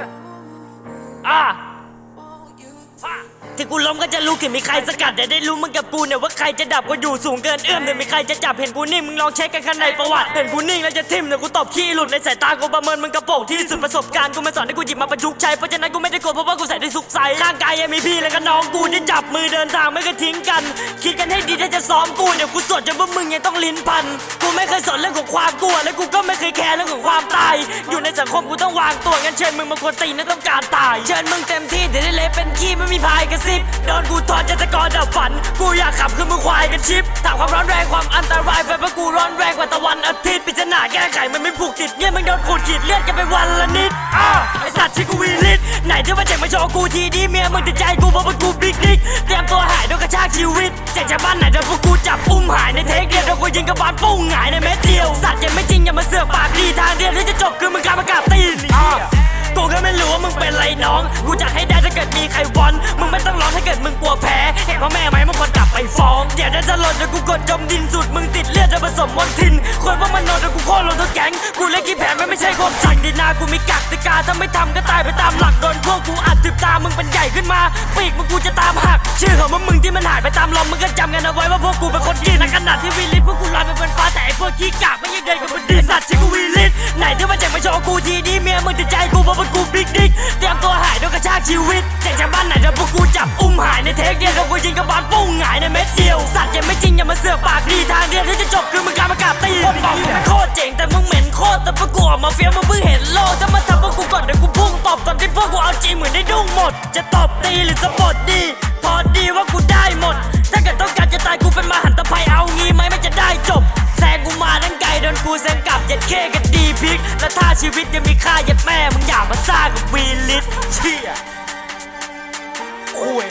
Yeah. กูล้มก็จะลุกถึงมีใครสกัดแต่ได้รู้มึงกับกูเนี่ยว่าใครจะดับกูอยู่สูงเกินเอื้อมแต่มีใครจะจับเห็นกูนิ่งมึงลองเช็คกันข้างในประวัติเห็นกูนิ่งแล้วจะทิ่มเดี๋ยกูตบขี้หลุดในสายตากูประเมินมึงกระโปงที่สุดประสบการณ์กูมาสอนให้กูหยิบมาประยุกต์ใช้เพราะฉะนั้นกูไม่ได้กลัวเพราะว่ากูใส่ได้สุขใสข้างกายยังมีพี่แล้วก็น้องกูที่จับมือเดินทางไม่เคยทิ้งกัน คิดกันให้ดีถ้าจะซ้อมกูเดี๋ยวกูสวดจนพวกมึงยังต้องลิ้นพันกูไม่เคยสนเรื่องของความกลัวและกูก็ไม่เคยแคร์เรื่องของความตาย อยู่ในสังคมกูต้องวางตัวงั้นเชิญมึงมาควรตีนะต้องการตาย เชิญมึงเต็มที่เดี๋ยวได้เละเป็นขี้ไม่มีพายกระซิบโดนกูถอดจะตะกอดับฝัน กูอยากขับขึ้นมือควายกันชิปถามความร้อนแรงความอันตรายไปเพราะกูร้อนแรงกว่าตะวันอาทิตย์ปริศนาแก้ไขมันไม่ผูกติดเนี่ยมึงโดนขูดขีดเลือดกันไปวันละนิดอ้าไอสัตว์ชื่อกูวีลิตไหนที่ว่าเจ๋งมาโชว์กูทีดีเมียมึงติดใจกูเพราะว่ากูบิ๊กดิกเตรียมตัวหายโดนกระชากชีวิตเจ๋งจากบ้านไหนโดนพวกกูจับอุ้มหายในเทคเดียวโดนกูยิงกระบาลปุ้งหงายในเม็ดเดียวสัตว์ยังไม่จริงอย่ามาเสือกปากดีทางเดียวที่จะจบคือมึงกล้ามากราบตีน งเป็นไรน้อง กูจะให้ได้ถ้าเกิดมีใครวอน มึงไม่ต้องร้องถ้าเกิดมึงกลัวแพ้เห็นพ่อแม่ไหมมึงควรกลับไปฟ้อง เดี๋ยวได้จะหล่นแล้วกูกดจมดินสุด มึงติดเลือดจะผสมมลทิน คนว่ามันโนแล้วกูโค่นลงทั้งแก๊ง กูเล่นกี่แผนไม่ไม่ใช่ความจริงดินา กูมีกักติกาถ้าไม่ทำก็ตายไปตามหลักโดนพวกกูอัดติดตา มึงเป็นใหญ่ขึ้นมา ปีกมึงกูจะตามหัก ชื่อของมึงที่มันหายไปตามลมมึงก็จำกันเอาไว้ว่าพวกกูเป็นคนดีในขณะที่วีลิทพวกกูลอยไปบนฟ้าแต่ไอ้พวกขี้กากไม่ยังเดินกับบนดินสัตว์ชื่อกูวีลิทไหนที่ว่าเจ๋งมาโชว์กูทีด วกกูเอาจริงเหมือนได้ดุ้งหมด จะตบตีหรือสะบดดี พอดีว่ากูได้หมด ถ้าเกิดต้องการจะตายกูเป็นมหันตภัยเอางี้ไหมมันจะได้จบแซงกูมาทั้งไกลโดนกูแซงกลับยัดเข้กันดีพลิก และถ้าชีวิตยังมีค่ายัดแม่มึงอย่ามาซ่ากับวีลิสเชี่ยคุย